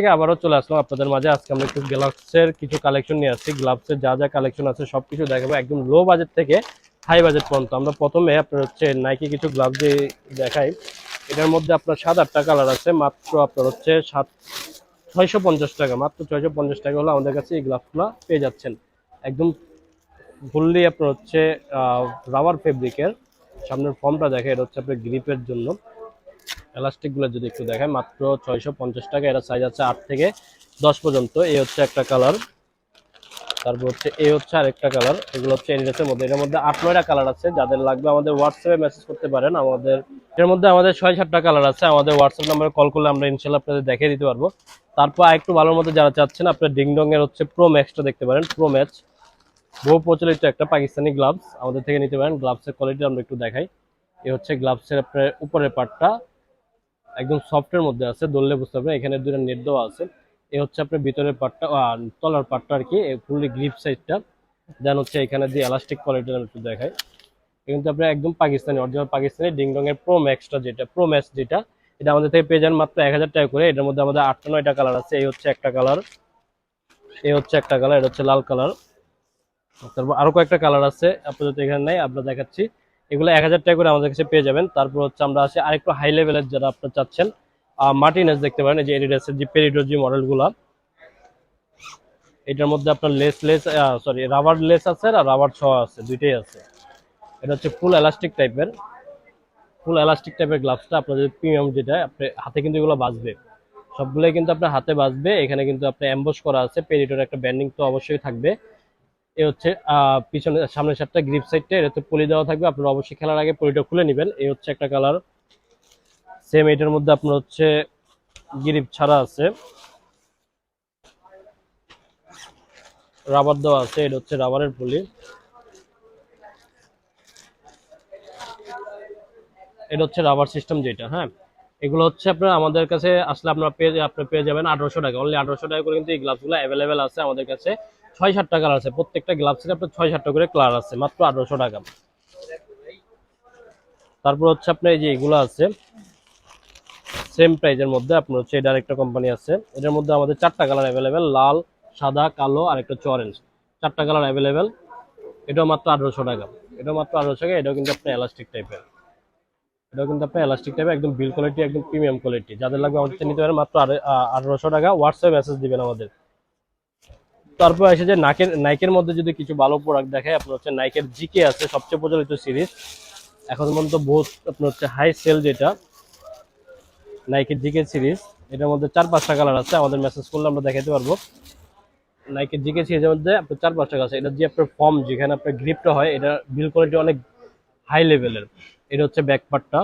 থেকে আবারও চলে আসলাম আপনাদের মাঝে। আজকে আমরা একটু গ্লাভসের কিছু কালেকশন নিয়ে আসছি। গ্লাভসের যা যা কালেকশন আছে সবকিছু দেখাবো একদম লো বাজেট থেকে হাই বাজেট পর্যন্ত। আমরা প্রথমে আপনার হচ্ছে নাইকি কিছু গ্লাভস দিয়ে দেখাই। এটার মধ্যে আপনার সাত আটটা কালার আছে। মাত্র আপনার হচ্ছে সাত, ছয়শো পঞ্চাশ টাকা। মাত্র ছয়শো পঞ্চাশ টাকা হলে আমাদের কাছে এই গ্লাভসগুলো পেয়ে যাচ্ছেন। একদম ফুললি আপনার হচ্ছে রাবার ফেব্রিকের সামনের ফর্মটা দেখে, এটা হচ্ছে আপনার গ্রিপের জন্য। এলাস্টিকগুলো যদি একটু দেখায় মাত্র ছয়শো পঞ্চাশ টাকা এটা সাইজ আছে আট থেকে দশ পর্যন্ত। এই হচ্ছে একটা কালার তারপর হচ্ছে এই হচ্ছে আরেকটা কালার এগুলো হচ্ছে এডিডাসের মধ্যে। এটার মধ্যে আট নয়টা কালার আছে, যাদের লাগবে আমাদের হোয়াটসঅ্যাপে মেসেজ করতে পারেন। আমাদের, এর মধ্যে আমাদের ছয়, সাতটা কালার আছে, আমাদের হোয়াটসঅ্যাপ নাম্বারে কল করলে আমরা ইনশাল্লাহ আপনাদের দেখিয়ে দিতে পারব। তারপর আরেকটু ভালোর মধ্যে যারা চাচ্ছেন, আপনার ডিংডং এর হচ্ছে প্রো ম্যাক্সটা দেখতে পারেন প্রো ম্যাচ বহু প্রচলিত একটা পাকিস্তানি গ্লাভস আমাদের থেকে নিতে পারেন। গ্লাভসের কোয়ালিটি আমরা একটু দেখাই। এই হচ্ছে গ্লাভসের আপনার উপরের পার্টটা একদম সফটের মধ্যে আছে দললে বুঝতে পারবেন। এখানে দুটো নেট দেওয়া আছে। এ হচ্ছে আপনার ভিতরের পার্টটা তলার পার্টটা আর কি ফুললি গ্রিপ সাইজটা দেন হচ্ছে এখানে যে এলাস্টিক কোয়ালিটি আমি একটু দেখাই। কিন্তু আপনার একদম Pakistani original Pakistani Ding Dong এর প্রো ম্যাক্সটা যেটা প্রো ম্যাক্স যেটা, এটা আমাদের থেকে পেয়ে যান মাত্র এক হাজার টাকা করে। এটার মধ্যে আমাদের আটটা নয়টা কালার আছে। এই হচ্ছে একটা কালার এই হচ্ছে একটা কালার এটা হচ্ছে লাল কালার তারপর আরও কয়েকটা কালার আছে। আপাতত এখানে নাই আপনার দেখাচ্ছি। এগুলো এক হাজার টাকা করে আমাদের কাছে পেয়ে যাবেন। তারপর হচ্ছে আমরা আসি আরেকটু হাই লেভেলের যারা আপনার চাচ্ছেন মার্টিনেস দেখতে পারেন, এই যে এডিডাসের যে পেরিডোর যে মডেলগুলো এটার মধ্যে আপনার lace lace sorry rubber lace আছে আর রাবার ছ আছে, দুইটাই আছে। এটা হচ্ছে ফুল এলাস্টিক টাইপের ফুল এলাস্টিক টাইপের গ্লাভসটা আপনার যদি প্রিমিয়াম যেটা, আপনি হাতে কিন্তু এগুলো বাজবে সবগুলোই কিন্তু আপনার হাতে বাঁচবে। এখানে কিন্তু আপনার অ্যাম্বস করা আছে। পেরিটোর একটা ব্যান্ডিং তো অবশ্যই থাকবে। এ হচ্ছে পিছনে, সামনের সাইডটা গ্রিপ সাইডটা এটাতে পলি দেওয়া থাকবে। আপনারা অবশ্যই খেলার আগে পলিটা খুলে নেবেন। এই হচ্ছে একটা কালার সেম এটার মধ্যে আপনার হচ্ছে গ্রিপ ছাড়া আছে। রাবার দেওয়া আছে, এটা হচ্ছে রাবারের পলি এটা হচ্ছে রাবার সিস্টেম যেটা হ্যাঁ? এগুলো হচ্ছে আপনার আমাদের কাছে আসলে আপনারা পেয়ে, আপনার পেয়ে যাবেন আঠারোশো টাকা। অনলি আঠারোশো টাকা করে কিন্তু এই গ্লাভসগুলো অ্যাভেলেবেল আছে আমাদের কাছে। ছয় সাতটা কালার আছে। প্রত্যেকটা গ্লাভসের আপনার ছয় সাতটা করে কালার আছে, মাত্র আঠারোশো টাকা। তারপর হচ্ছে আপনার এই যে এগুলো আছে সেম প্রাইজের মধ্যে আপনার হচ্ছে এটা আরেকটা কোম্পানি আছে। এটার মধ্যে আমাদের চারটা কালার অ্যাভেলেবেল লাল, সাদা, কালো আর একটা হচ্ছে অরেঞ্জ চারটা কালার অ্যাভেলেবেল এটাও মাত্র আঠারোশো টাকা। এটাও মাত্র আঠারোশো টাকা, এটাও কিন্তু আপনার এলাস্টিক টাইপের এটাও কিন্তু আপনার এলাস্টিক টাইপের একদম বিল কোয়ালিটি একদম প্রিমিয়াম কোয়ালিটি যাদের লাগবে আমাদের নিতে পারেন মাত্র আঠারোশো টাকা। হোয়াটসঅ্যাপ মেসেজ দিবেন আমাদের। তারপর এসে যে নাকের, নাইকের মধ্যে যদি কিছু ভালো প্রোডাক্ট দেখায়, আপনার হচ্ছে নাইকের জিকে আছে, সবচেয়ে প্রচলিত সিরিজ এখন পর্যন্ত বহুত আপনার হচ্ছে হাই সেল যেটা, নাইকের জিকে সিরিজ এটার মধ্যে চার পাঁচটা কালার আছে, আমাদের মেসেজ করলে আমরা দেখাতে পারব। নাইকের জিকে সিরিজের মধ্যে আপনার চার পাঁচটা কালার আছে। এটা যে আপনার ফর্ম যেখানে আপনার গ্রিপটা হয় এটা বিল কোয়ালিটি অনেক হাই লেভেলের এটা হচ্ছে ব্যাক পার্টটা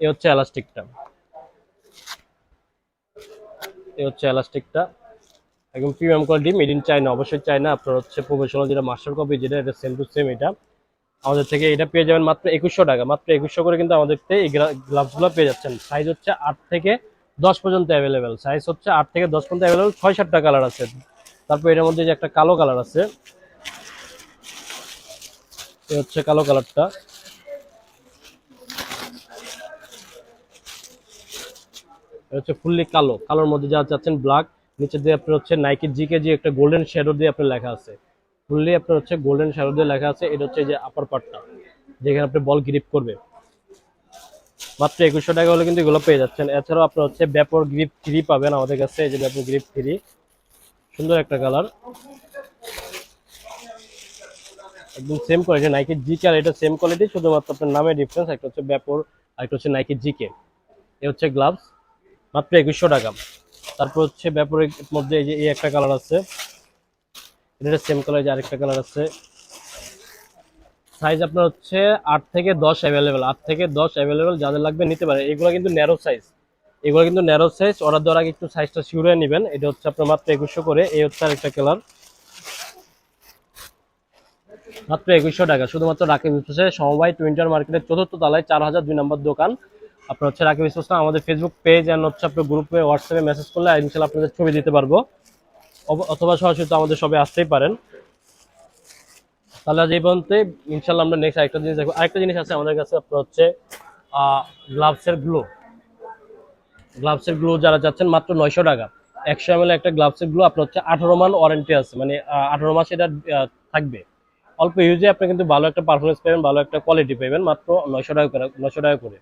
এ হচ্ছে এলাস্টিকটা এ হচ্ছে এলাস্টিকটা একদম premium quality made in China অবশ্যই চায়না আপনার হচ্ছে প্রফেশনাল যেটা মাস্টার কপি যেটা এটা সেম টু সেম এটা। আমাদের থেকে এটা পেয়ে যাবেন মাত্র একুশশো টাকা, মাত্র একুশশো করে কিন্তু আমাদের থেকে এই গ্লাভসগুলো পেয়ে যাচ্ছেন। সাইজ হচ্ছে আট থেকে দশ পর্যন্ত অ্যাভেলেবেল সাইজ হচ্ছে আট থেকে দশ পর্যন্ত অ্যাভেলেবেল ছয় সাতটা কালার আছে। তারপর এটার মধ্যে যে একটা কালো কালার আছে, এ হচ্ছে কালো কালারটা হচ্ছে ফুললি কালো, কালোর মধ্যে যা চাচ্ছেন ব্ল্যাক নিচে দিয়ে আপনার হচ্ছে নাইকি জিকে যে একটা গোল্ডেন শ্যাডো দিয়ে আপনার লেখা আছে। ফুললি আপনার হচ্ছে গোল্ডেন শ্যাডো দিয়ে লেখা আছে, এটা হচ্ছে যে আপার পার্টটা যেখানে আপনি বল গ্রিপ করবে। মাত্র একুশশো টাকা হলে কিন্তু এগুলো পেয়ে যাচ্ছেন। এছাড়াও আপনার হচ্ছে ব্যাপর গ্রিপ থ্রি পাবেন আমাদের কাছে, এই যে ব্যাপর গ্রিপ থ্রি সুন্দর একটা কালার একদম সেম কোয়ালিটি নাইকি জিকে আর এটা সেম কোয়ালিটি শুধুমাত্র আপনার নামে ডিফারেন্স একটা হচ্ছে ব্যাপর আর একটা হচ্ছে নাইকি জিকে এ হচ্ছে গ্লাভস মাত্র একুশশো টাকা। তারপর হচ্ছে ব্যাপরের মধ্যে এই যে, এই একটা কালার আছে। এটা সেম কালার যে আরেকটা কালার আছে। সাইজ আপনার হচ্ছে আট থেকে দশ অ্যাভেলেবেল আট থেকে দশ অ্যাভেলেবেল যাদের লাগবে নিতে পারে। এগুলো কিন্তু ন্যারো সাইজ এগুলো কিন্তু ন্যারো সাইজ অর্ডার দেওয়ার আগে একটু সাইজটা শিউরে নেবেন। এটা হচ্ছে আপনার মাত্র একুশশো করে, এই হচ্ছে আরেকটা কালার মাত্র একুশশো টাকা, শুধুমাত্র রাকিব বিসোসে সমবায় টুইন্টার মার্কেটের চতুর্থ তলায়, চার হাজার দুই নম্বর দোকান। আপনার হচ্ছে রাকিব না আমাদের ফেসবুক পেজ অ্যান্ড হচ্ছে আপনার গ্রুপে হোয়াটসঅ্যাপে মেসেজ করলে ইনশাল্লাহ আপনাদের ছবি দিতে পারব। অথবা সরাসরি তো আমাদের সবে আসতেই পারেন। তাহলে আজ এই পর্যন্ত ইনশাল্লাহ আমরা নেক্সট আরেকটা জিনিস দেখব। আরেকটা জিনিস আছে আমাদের কাছে, আপনার হচ্ছে গ্লাভসের গ্লো গ্লাভসের গ্লো যারা যাচ্ছেন মাত্র নয়শো টাকা। একশো এম একটা গ্লাভসের গ্লো আপনার হচ্ছে আঠারো মান ওয়ারেন্টি আছে। মানে আঠারো মাস এটা থাকবে। অল্প ইউজে আপনি কিন্তু ভালো একটা পারফরমেন্স পাবেন, ভালো একটা কোয়ালিটি পাবেন, মাত্র নয়শো টাকা করে, নয়শো টাকা করে।